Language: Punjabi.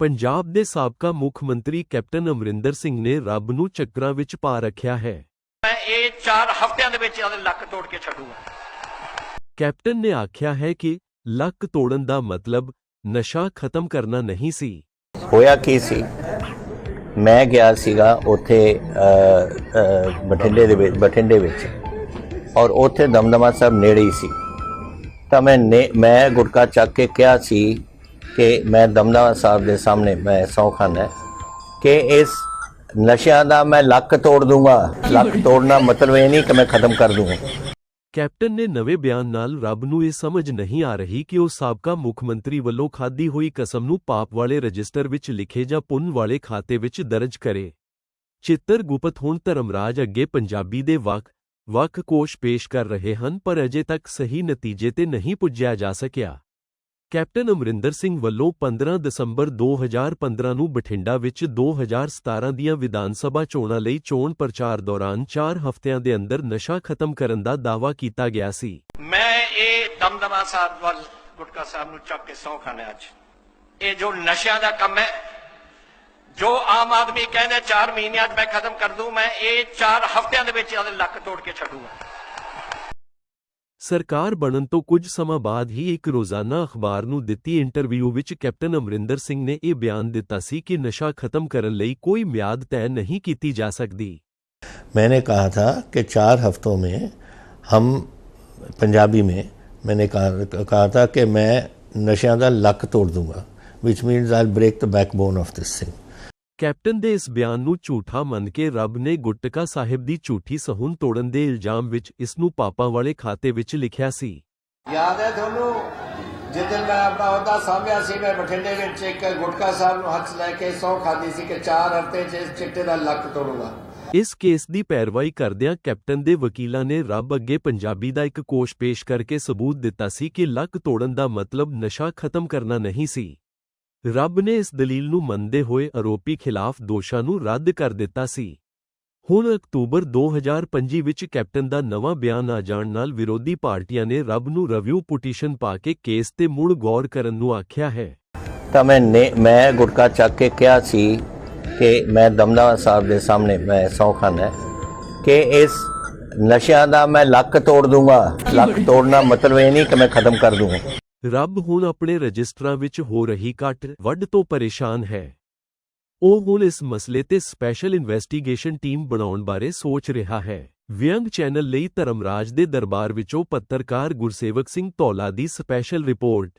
ਪੰਜਾਬ ਦੇ ਸਾਬਕਾ ਮੁੱਖ ਮੰਤਰੀ ਕੈਪਟਨ ਅਮਰਿੰਦਰ ਸਿੰਘ ਨੇ ਰੱਬ ਨੂੰ ਚੱਕਰਾਂ ਵਿੱਚ ਪਾ ਰੱਖਿਆ ਹੈ। ਮੈਂ ਇਹ 4 ਹਫ਼ਤਿਆਂ ਦੇ ਵਿੱਚ ਉਹਦੇ ਲੱਕ ਤੋੜ ਕੇ ਛੱਡੂਗਾ। ਕੈਪਟਨ ਨੇ ਆਖਿਆ ਹੈ ਕਿ ਲੱਕ ਤੋੜਨ ਦਾ ਮਤਲਬ ਨਸ਼ਾ ਖਤਮ ਕਰਨਾ ਨਹੀਂ ਸੀ। ਹੋਇਆ ਕੀ ਸੀ? ਮੈਂ ਗਿਆ ਸੀਗਾ ਉੱਥੇ ਬਠਿੰਡੇ ਦੇ ਵਿੱਚ ਬਠਿੰਡੇ ਵਿੱਚ। ਔਰ ਉੱਥੇ ਦਮਦਮਾ ਸਾਹਿਬ ਨੇੜੇ ਹੀ ਸੀ। ਤਾਂ ਮੈਂ ਮੈਂ ਗੁਟਕਾ ਚੱਕ ਕੇ ਕਿਹਾ ਸੀ ਕਿ ਮੈਂ ਦਮਦਮਾ ਸਾਹਿਬ ਦੇ ਸਾਹਮਣੇ ਮੈਂ ਸਹੁੰ ਹੈ ਕਿ ਇਸ ਨਸ਼ਿਆਂ ਦਾ ਮੈਂ ਲੱਕ ਤੋੜ ਦੂੰਗਾ। ਲੱਕ ਤੋੜਨਾ ਮਤਲਬ ਇਹ ਨਹੀਂ ਕਿ ਮੈਂ ਖਤਮ ਕਰ ਦੂੰਗਾ। ਕੈਪਟਨ ਨੇ ਨਵੇਂ ਬਿਆਨ ਨਾਲ ਰੱਬ ਨੂੰ ਇਹ ਸਮਝ ਨਹੀਂ ਆ ਰਹੀ ਕਿ ਉਹ ਸਾਬਕਾ ਮੁੱਖ ਮੰਤਰੀ ਵੱਲੋਂ ਖਾਦੀ ਹੋਈ ਕਸਮ ਨੂੰ ਪਾਪ ਵਾਲੇ ਰਜਿਸਟਰ ਵਿੱਚ ਲਿਖੇ ਜਾਂ ਪੁੰਨ ਵਾਲੇ ਖਾਤੇ ਵਿੱਚ ਦਰਜ ਕਰੇ। ਚਿੱਤਰ ਗੁਪਤ ਹੁਣ ਧਰਮਰਾਜ ਅੱਗੇ ਪੰਜਾਬੀ ਦੇ ਵੱਖ ਵੱਖ ਕੋਸ਼ ਪੇਸ਼ ਕਰ ਰਹੇ ਹਨ, ਪਰ ਅਜੇ ਤੱਕ ਸਹੀ ਨਤੀਜੇ ਤੇ ਨਹੀਂ ਪੁੱਜਿਆ ਜਾ ਸਕਿਆ। ਕੈਪਟਨ ਅਮਰਿੰਦਰ ਸਿੰਘ ਵੱਲੋਂ 15 ਦਸੰਬਰ 2015 ਨੂੰ ਬਠਿੰਡਾ ਵਿੱਚ 2017 ਦੀਆਂ ਵਿਧਾਨ ਸਭਾ ਚੋਣਾਂ ਲਈ ਚੋਣ ਪ੍ਰਚਾਰ ਦੌਰਾਨ 4 ਹਫ਼ਤਿਆਂ ਦੇ ਅੰਦਰ ਨਸ਼ਾ ਖਤਮ ਕਰਨ ਦਾ ਦਾਅਵਾ ਕੀਤਾ ਗਿਆ ਸੀ। ਮੈਂ ਇਹ ਦਮਦਮਾ ਸਾਹਿਬ ਵੱਲ ਗੁਟਕਾ ਸਾਹਿਬ ਨੂੰ ਚੱਕ ਕੇ ਸੌ ਖਾਣੇ ਅੱਜ। ਇਹ ਜੋ ਨਸ਼ਿਆਂ ਦਾ ਕੰਮ ਹੈ, ਜੋ ਆਮ ਆਦਮੀ ਕਹਿੰਦੇ 4 ਮਹੀਨਿਆਂ 'ਚ ਮੈਂ ਖਤਮ ਕਰ ਦੂੰ, ਮੈਂ ਇਹ 4 ਹਫ਼ਤਿਆਂ ਦੇ ਵਿੱਚ ਉਹਦੇ ਲੱਕ ਤੋੜ ਕੇ ਛੱਡੂਗਾ। ਸਰਕਾਰ ਬਣਨ ਤੋਂ ਕੁਝ ਸਮਾਂ ਬਾਅਦ ਹੀ ਇੱਕ ਰੋਜ਼ਾਨਾ ਅਖਬਾਰ ਨੂੰ ਦਿੱਤੀ ਇੰਟਰਵਿਊ ਵਿੱਚ ਕੈਪਟਨ ਅਮਰਿੰਦਰ ਸਿੰਘ ਨੇ ਇਹ ਬਿਆਨ ਦਿੱਤਾ ਸੀ ਕਿ ਨਸ਼ਾ ਖਤਮ ਕਰਨ ਲਈ ਕੋਈ ਮਿਆਦ ਤੈਅ ਨਹੀਂ ਕੀਤੀ ਜਾ ਸਕਦੀ मैंने कहा था कि चार हफ्तों में हम पंजाबी में मैंने कहा कहा था कि मैं नशा का लक तोड़ दूंगा which means I break the backbone of this thing captain ਦੇ ਇਸ ਬਿਆਨ ਨੂੰ ਝੂਠਾ ਮੰਨ ਕੇ ਰੱਬ ਨੇ ਗੁਟਕਾ ਸਾਹਿਬ ਦੀ ਝੂਠੀ ਸਹੁੰ ਤੋੜਨ ਦੇ ਇਲਜ਼ਾਮ ਵਿੱਚ ਇਸ ਨੂੰ ਪਾਪਾਂ ਵਾਲੇ ਖਾਤੇ ਵਿੱਚ ਲਿਖਿਆ ਸੀ। ਯਾਦ ਹੈ ਤੁਹਾਨੂੰ? ਜਿੱਦਣ ਮੈਂ ਆਪਣਾ ਅਹੁਦਾ ਸਾਂਭਿਆ ਸੀ ਮੈਂ ਬਠਿੰਡੇ ਵਿੱਚ ਇੱਕ ਗੁਟਕਾ ਸਾਹਿਬ ਨੂੰ ਹੱਥ ਲੈ ਕੇ ਸੌ ਖਾਦੀ ਸੀ ਕਿ 4 ਹਫ਼ਤੇ 'ਚ ਇਸ ਚਿੱਟੇ ਦਾ ਲੱਕ ਤੋੜੂਗਾ। ਇਸ ਕੇਸ ਦੀ ਪੈਰਵਾਈ ਕਰਦਿਆਂ ਕੈਪਟਨ ਦੇ ਵਕੀਲਾਂ ਨੇ ਰੱਬ ਅੱਗੇ ਪੰਜਾਬੀ ਦਾ ਇੱਕ ਕੋਸ਼ ਪੇਸ਼ ਕਰਕੇ ਸਬੂਤ ਦਿੱਤਾ ਸੀ ਕਿ ਲੱਕ ਤੋੜਨ ਦਾ ਮਤਲਬ ਨਸ਼ਾ ਖਤਮ ਕਰਨਾ ਨਹੀਂ ਸੀ। ਰੱਬ ਨੇ ਇਸ ਦਲੀਲ ਨੂੰ ਮੰਨਦੇ ਹੋਏ ਆਰੋਪੀ ਖਿਲਾਫ ਦੋਸ਼ਾਂ ਨੂੰ ਰੱਦ ਕਰ ਦਿੱਤਾ ਸੀ। ਹੁਣ ਅਕਤੂਬਰ 2025 ਵਿੱਚ ਕੈਪਟਨ ਦਾ ਨਵਾਂ ਬਿਆਨ ਆ ਜਾਣ ਨਾਲ ਵਿਰੋਧੀ ਪਾਰਟੀਆਂ ਨੇ ਰੱਬ ਨੂੰ ਰਿਵਿਊ ਪਟੀਸ਼ਨ ਪਾ ਕੇ ਕੇਸ ਤੇ ਮੁੜ ਗੌਰ ਕਰਨ ਨੂੰ ਆਖਿਆ ਹੈ। ਤਾਂ ਮੈਂ ਨੇ- ਮੈਂ ਗੁਟਕਾ ਚੱਕ ਕੇ ਕਿਹਾ ਸੀ ਕਿ ਮੈਂ ਦਮਦਮਾ ਸਾਹਿਬ ਦੇ ਸਾਹਮਣੇ ਮੈਂ ਸਹੁੰ ਹੈ ਕਿ ਇਸ ਨਸ਼ਿਆਂ ਦਾ ਮੈਂ ਲੱਕ ਤੋੜ ਦੂੰਗਾ। ਲੱਕ ਤੋੜਨਾ ਮਤਲਬ ਇਹ ਨਹੀਂ ਕਿ ਮੈਂ ਖਤਮ ਕਰ ਦੂੰਗਾ। ਰੱਬ ਹੁਣ ਆਪਣੇ ਰਜਿਸਟਰਾਂ ਵਿੱਚ ਹੋ ਰਹੀ ਘਟ ਵੱਡ ਤੋਂ ਪਰੇਸ਼ਾਨ ਹੈ। ਉਹ ਹੁਣ ਇਸ ਮਸਲੇ ਤੇ ਸਪੈਸ਼ਲ ਇਨਵੈਸਟੀਗੇਸ਼ਨ ਟੀਮ ਬਣਾਉਣ ਬਾਰੇ ਸੋਚ ਰਿਹਾ ਹੈ। ਵਿਅੰਗ ਚੈਨਲ ਲਈ ਧਰਮਰਾਜ ਦੇ ਦਰਬਾਰ ਵਿੱਚੋਂ ਪੱਤਰਕਾਰ ਗੁਰਸੇਵਕ ਸਿੰਘ ਧੌਲਾ ਦੀ ਸਪੈਸ਼ਲ ਰਿਪੋਰਟ।